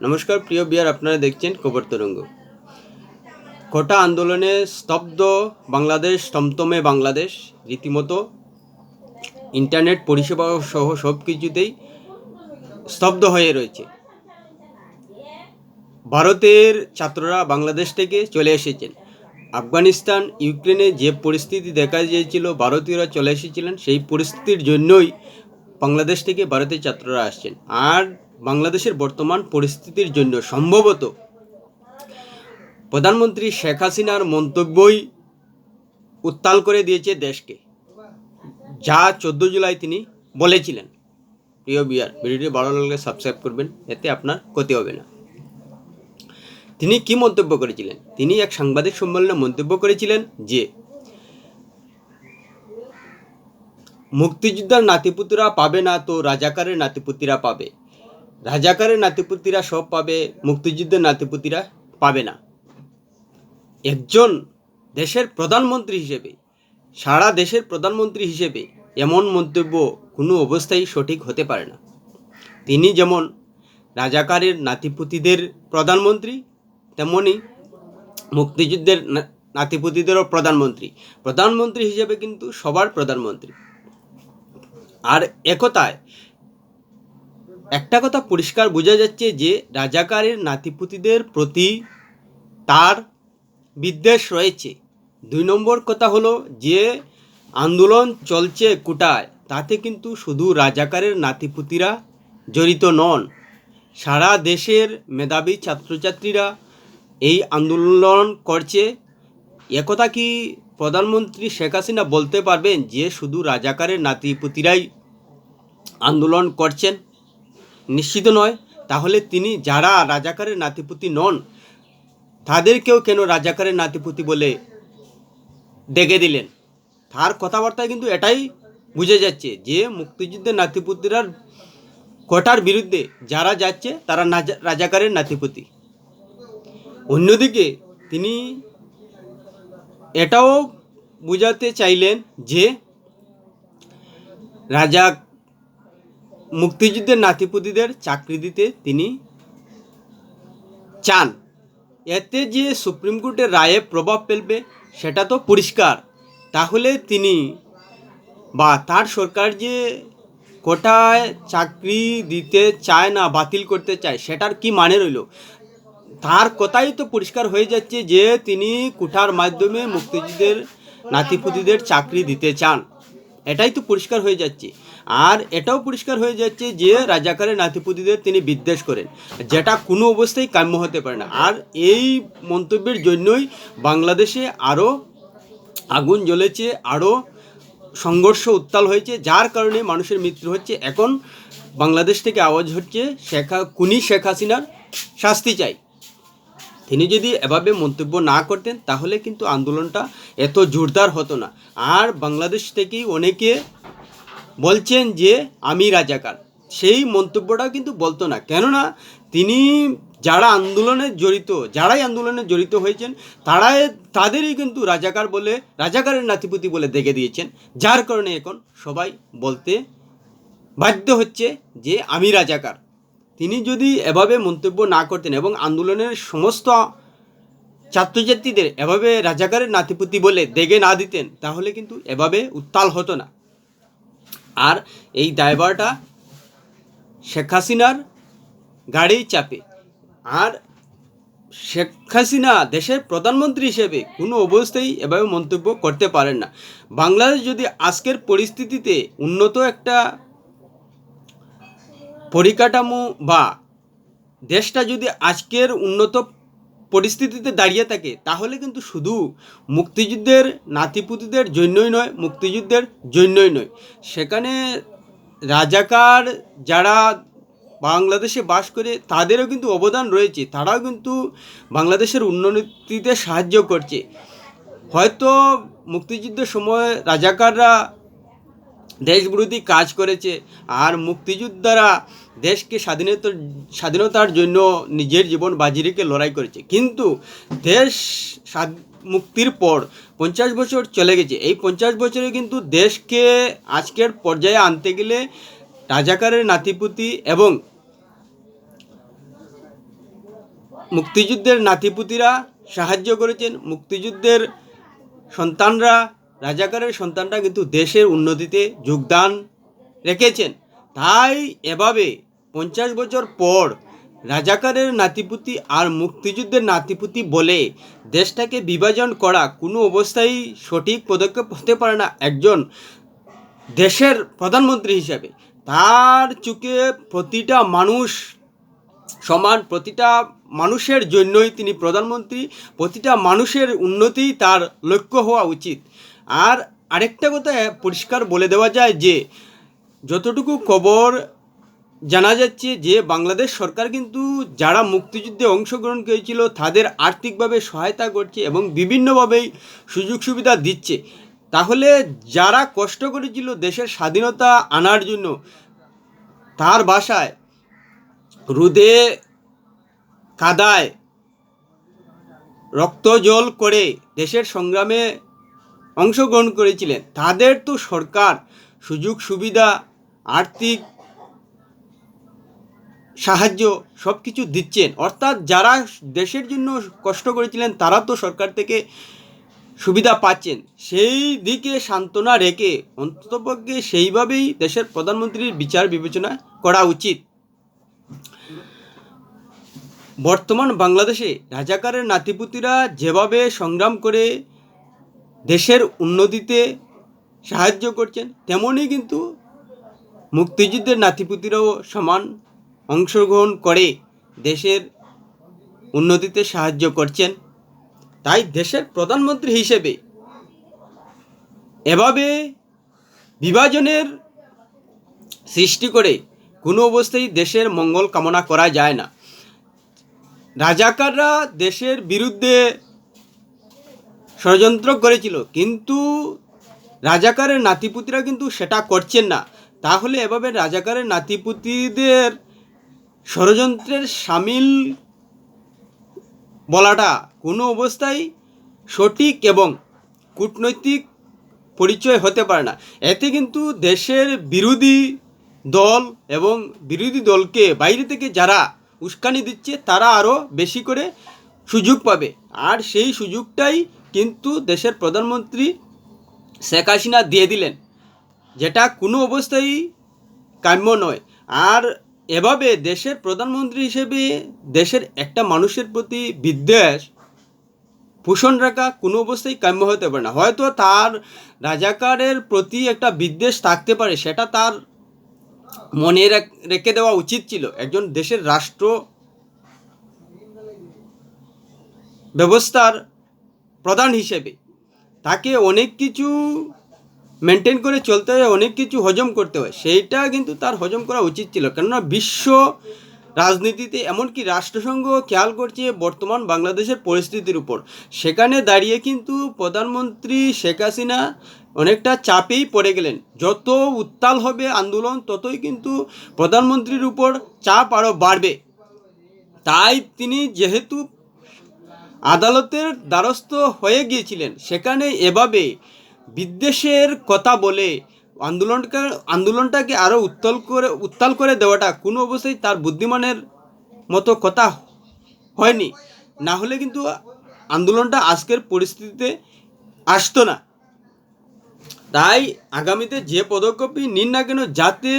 নমস্কার, প্রিয় বিয়ার, আপনারা দেখছেন খবর তরঙ্গ। কোটা আন্দোলনে স্তব্ধ বাংলাদেশ টমটমে বাংলাদেশ, রীতিমতো ইন্টারনেট পরিষেবা সহ সব কিছুতেই স্তব্ধ হয়ে রয়েছে। ভারতের ছাত্ররা বাংলাদেশ থেকে চলে এসেছেন। আফগানিস্তান, ইউক্রেনে যে পরিস্থিতি দেখা দিয়েছিল, ভারতীয়রা চলে এসেছিলেন, সেই পরিস্থিতির জন্যই বাংলাদেশ থেকে ভারতের ছাত্ররা আসছেন। আর বাংলাদেশের বর্তমান পরিস্থিতির জন্য সম্ভবত প্রধানমন্ত্রী শেখ হাসিনার মন্তব্যই উত্তাল করে দিয়েছে দেশকে। যা চোদ্দ জুলাই তিনি বলেছিলেন। প্রিয় বিয়ার ভিডিওটি ভালো লাগলে সাবস্ক্রাইব করবেন, এতে আপনার ক্ষতি হবে না। তিনি কি মন্তব্য করেছিলেন? তিনি এক সাংবাদিক সম্মেলনে মন্তব্য করেছিলেন যে, মুক্তিযোদ্ধার নাতিপুতিরা পাবে না তো রাজাকারের নাতিপুতিরা পাবে। রাজাকারের নাতিপুতিরা সব পাবে, মুক্তিযুদ্ধের নাতিপুতিরা পাবে না। একজন দেশের প্রধানমন্ত্রী হিসেবে, সারা দেশের প্রধানমন্ত্রী হিসেবে এমন মন্তব্য কোনো অবস্থায় সঠিক হতে পারে না। তিনি যেমন রাজাকারের নাতিপুতিদের প্রধানমন্ত্রী, তেমনি মুক্তিযুদ্ধের নাতিপুতিদেরও প্রধানমন্ত্রী। প্রধানমন্ত্রী হিসেবে কিন্তু সবার প্রধানমন্ত্রী। আর একতায় একটা কথা পরিষ্কার বোঝা যাচ্ছে যে রাজাকারের নাতিপুতিদের প্রতি তার বিদ্বেষ রয়েছে। দুই নম্বর কথা হলো যে আন্দোলন চলছে কোটায়, তাতে কিন্তু শুধু রাজাকারের নাতিপুতিরা জড়িত নন, সারা দেশের মেধাবী ছাত্রছাত্রীরা এই আন্দোলন করছে। একথা কি প্রধানমন্ত্রী শেখ হাসিনা বলতে পারবেন যে শুধু রাজাকারের নাতিপুতিরাই আন্দোলন করছেন? নিশ্চিত নয়, তাহলে তিনি যারা রাজাকারের নাতিপুতি নন, তাদেরকেও কেন রাজাকারের নাতিপুতি বলে ডেকে দিলেন? তার কথাবার্তায় কিন্তু এটাই বুঝে যাচ্ছে যে মুক্তিযুদ্ধের নাতিপুতিরার কোটার বিরুদ্ধে যারা যাচ্ছে, তারা রাজাকারের নাতিপুতি। অন্যদিকে তিনি এটাও বোঝাতে চাইলেন যে রাজা মুক্তিযুদ্ধের নাতিপুতিদের চাকরি দিতে তিনি চান। এতে যে সুপ্রিম কোর্টের রায়ে প্রভাব ফেলবে, সেটা তো পরিষ্কার। তাহলে তিনি বা তার সরকার যে কোটায় চাকরি দিতে চায় না, বাতিল করতে চায়, সেটার কি মানে রইল? তার কথাই তো পরিষ্কার হয়ে যাচ্ছে যে তিনি কোঠার মাধ্যমে মুক্তিযুদ্ধের নাতিপুতিদের চাকরি দিতে চান। এটাই তো পরিষ্কার হয়ে যাচ্ছে। আর এটাও পরিষ্কার হয়ে যাচ্ছে যে রাজাকারের নাতিপুতিদের তিনি বিদ্বেষ করেন, যেটা কোনো অবস্থায় কাম্য হতে পারে না। আর এই মন্তব্যের জন্যই বাংলাদেশে আরও আগুন জ্বলেছে আরও সংঘর্ষ উত্তাল হয়েছে, যার কারণে মানুষের মৃত্যু হচ্ছে। এখন বাংলাদেশ থেকে আওয়াজ হচ্ছে, শেখা কুনি শেখ হাসিনার শাস্তি চাই। তিনি যদি এভাবে মন্তব্য না করতেন, তাহলে কিন্তু আন্দোলনটা এত জোরদার হতো না। আর বাংলাদেশ থেকেই অনেকে বলছেন যে, আমি রাজাকার। সেই মন্তব্যটাও কিন্তু বলতো না। কেননা, তিনি যারা আন্দোলনে জড়িত, যারাই আন্দোলনে জড়িত হয়েছেন, তারাই, তাদেরই কিন্তু রাজাকার বলে, রাজাকারের নাতিপুতি বলে দেখে দিয়েছেন। যার কারণে এখন সবাই বলতে বাধ্য হচ্ছে যে, আমি রাজাকার। তিনি যদি এভাবে মন্তব্য না করতেন এবং আন্দোলনের সমস্ত ছাত্রছাত্রীদের এভাবে রাজাকারের নাতিপুতি বলে দেগে না দিতেন, তাহলে কিন্তু এভাবে উত্তাল হতো না। আর এই ড্রাইভারটা শেখ হাসিনার গাড়ি চাপে। আর শেখ হাসিনা দেশের প্রধানমন্ত্রী হিসেবে কোনো অবস্থায় এভাবে মন্তব্য করতে পারেন না। বাংলাদেশ যদি আজকের পরিস্থিতিতে উন্নত একটা পরিকাঠামো বা দেশটা যদি আজকের উন্নত পরিস্থিতিতে দাঁড়িয়ে থাকে, তাহলে কিন্তু শুধু মুক্তিযুদ্ধের নাতিপুতিদের জন্যই নয়, মুক্তিযুদ্ধের জন্যই নয়। সেখানে রাজাকার যারা বাংলাদেশে বাস করে, তাদেরও কিন্তু অবদান রয়েছে। তারাও কিন্তু বাংলাদেশের উন্নতিতে সাহায্য করছে। হয়তো মুক্তিযুদ্ধের সময় রাজাকাররা দেশবিরোধী কাজ করেছে আর মুক্তিযোদ্ধারা দেশকে স্বাধীনতার স্বাধীনতার জন্য নিজের জীবন বাজি রেখে লড়াই করেছে। কিন্তু দেশ মুক্তির পর পঞ্চাশ বছর চলে গেছে। এই পঞ্চাশ বছরে কিন্তু দেশকে আজকের পর্যায়ে আনতে গেলে রাজাকারের নাতিপুতি এবং মুক্তিযুদ্ধের নাতিপুতিরা সাহায্য করেছেন। মুক্তিযুদ্ধের সন্তানরা রাজাকারের সন্তানরা কিন্তু দেশের উন্নতিতে যোগদান রেখেছেন। তাই এভাবে পঞ্চাশ বছর পর রাজাকারের নাতিপুতি আর মুক্তিযুদ্ধের নাতিপুতি বলে দেশটাকে বিভাজন করা কোনো অবস্থায় সঠিক পদক্ষেপ হতে পারে না একজন দেশের প্রধানমন্ত্রী হিসাবে। তার চুকে প্রতিটা মানুষ সমান, প্রতিটা মানুষের জন্যই তিনি প্রধানমন্ত্রী, প্রতিটা মানুষের উন্নতি তার লক্ষ্য হওয়া উচিত। আর আরেকটা কথা পরিষ্কার বলে দেওয়া যায় যে, যতটুকু খবর জানা যাচ্ছে যে, বাংলাদেশ সরকার কিন্তু যারা মুক্তিযুদ্ধে অংশগ্রহণ করেছিল, তাদের আর্থিকভাবে সহায়তা করছে এবং বিভিন্নভাবেই সুযোগ সুবিধা দিচ্ছে। তাহলে যারা কষ্ট করেছিল দেশের স্বাধীনতা আনার জন্য, তার বাসায় রুদে কাদায় রক্ত জল করে দেশের সংগ্রামে অংশগ্রহণ করেছিলেন। তাদের তো সরকার, সুযোগ, সুবিধা, আর্থিক সাহায্য সব কিছু দিচ্ছেন। অর্থাৎ যারা দেশের জন্য কষ্ট করেছিলেন, তারা তো সরকার থেকে সুবিধা পাচ্ছেন। সেই দিকে সান্ত্বনা রেখে অন্ততপক্ষে সেইভাবেই দেশের প্রধানমন্ত্রীর বিচার বিবেচনা করা উচিত। বর্তমান বাংলাদেশে রাজাকারের নাতিপুতিরা যেভাবে সংগ্রাম করে দেশের উন্নতিতে সাহায্য করছেন তেমনই কিন্তু মুক্তিযুদ্ধের নাতিপুতিরাও সমান অংশগ্রহণ করে দেশের উন্নতিতে সাহায্য করছেন। তাই দেশের প্রধানমন্ত্রী হিসেবে এভাবে বিভাজনের সৃষ্টি করে কোনো অবস্থায় দেশের মঙ্গল কামনা করা যায় না। রাজাকাররা দেশের বিরুদ্ধে ষড়যন্ত্র করেছিল। কিন্তু রাজাকারের নাতিপুতিরা কিন্তু সেটা করছেন না। তাহলে এভাবে রাজাকারের নাতিপুতিদের ষড়যন্ত্রের সামিল বলাটা কোনো অবস্থায় সঠিক এবং কূটনৈতিক পরিচয় হতে পারে না। এতে কিন্তু দেশের বিরোধী দল এবং বিরোধী দলকে বাইরে থেকে যারা উস্কানি দিচ্ছে, তারা আরও বেশি করে সুযোগ পাবে। আর সেই সুযোগটাই কিন্তু দেশের প্রধানমন্ত্রী শেখ হাসিনা দিয়ে দিলেন, যেটা কোনো অবস্থায় কাম্য নয়। আর এভাবে দেশের প্রধানমন্ত্রী হিসেবে দেশের একটা মানুষের প্রতি বিদ্বেষ পোষণ রাখা কোনো অবস্থায় কাম্য হতে পারে না। হয়তো তার রাজাকারের প্রতি একটা বিদ্বেষ থাকতে পারে, সেটা তার মনে রেখে দেওয়া উচিত ছিল। একজন দেশের রাষ্ট্র ব্যবস্থার প্রধান হিসেবে। তাকে অনেক কিছু মেনটেন করে চলতে হয়, অনেক কিছু হজম করতে হয়। সেইটা কিন্তু তার হজম করা উচিত ছিল। কেননা বিশ্ব রাজনীতিতে এমনকি রাষ্ট্রসংঘ খেয়াল করছে বর্তমান বাংলাদেশের পরিস্থিতির উপর। সেখানে দাঁড়িয়ে কিন্তু প্রধানমন্ত্রী শেখ হাসিনা অনেকটা চাপেই পড়ে গেলেন। যত উত্তাল হবে আন্দোলন, ততই কিন্তু প্রধানমন্ত্রীর উপর চাপ আরও বাড়বে। তাই তিনি যেহেতু আদালতের দ্বারস্থ হয়ে গিয়েছিলেন। সেখানে এভাবে বিদ্বেষের কথা বলে আন্দোলনকে, আন্দোলনটাকে আরও উত্তল করে, উত্তাল করে দেওয়াটা কোনো অবস্থায় তার বুদ্ধিমানের মতো কথা হয়নি। না হলে কিন্তু আন্দোলনটা আজকের পরিস্থিতিতে আসতো না। তাই আগামীতে যে পদক্ষেপই নিন না কেন, যাতে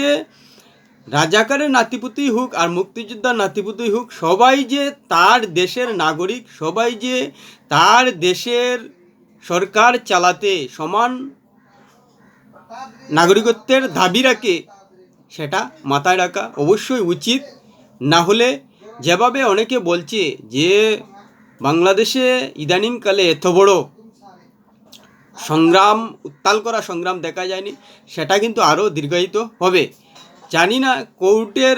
রাজাকারের নাতিপুতি হোক আর মুক্তিযোদ্ধার নাতিপুতি হোক, সবাই যে তার দেশের নাগরিক, সবাই যে তার দেশের সরকার চালাতে সমান নাগরিকত্বের দাবি রাখে, সেটা মাথায় রাখা অবশ্যই উচিত। না হলে যেভাবে অনেকে বলছে যে বাংলাদেশে ইদানিংকালে এত বড় সংগ্রাম, উত্তাল করা সংগ্রাম দেখা যায়নি, সেটা কিন্তু আরও দীর্ঘায়িত হবে। জানি না কোর্টের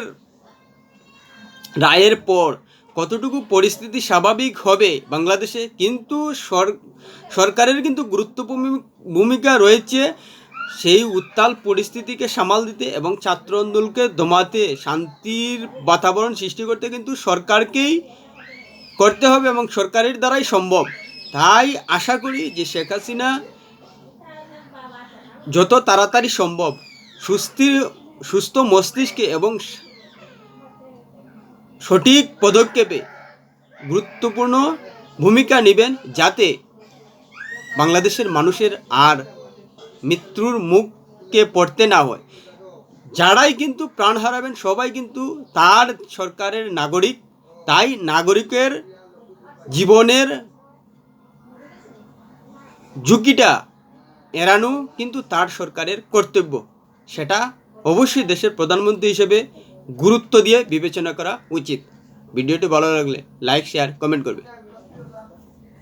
রায়ের পর কতটুকু পরিস্থিতি স্বাভাবিক হবে বাংলাদেশে, কিন্তু সরকারের কিন্তু গুরুত্বপূর্ণ ভূমিকা রয়েছে সেই উত্তাল পরিস্থিতিকে সামাল দিতে এবং ছাত্র আন্দোলনকে দমাতে, শান্তির বাতাবরণ সৃষ্টি করতে কিন্তু সরকারকেই করতে হবে এবং সরকারের দ্বারাই সম্ভব। তাই আশা করি যে শেখ হাসিনা যত তাড়াতাড়ি সম্ভব সুস্থির সুস্থ মস্তিষ্কে এবং সঠিক পদক্ষেপে গুরুত্বপূর্ণ ভূমিকা নেবেন যাতে বাংলাদেশের মানুষের আর মৃত্যুর মুখকে পড়তে না হয়। যারাই কিন্তু প্রাণ হারাবেন, সবাই কিন্তু তার সরকারের নাগরিক। তাই নাগরিকের জীবনের ঝুঁকিটা এড়ানো কিন্তু তার সরকারের কর্তব্য। সেটা অবশ্যই দেশের প্রধানমন্ত্রী হিসেবে গুরুত্ব দিয়ে বিবেচনা করা উচিত। ভিডিওটি ভালো লাগলে লাইক শেয়ার কমেন্ট করবে।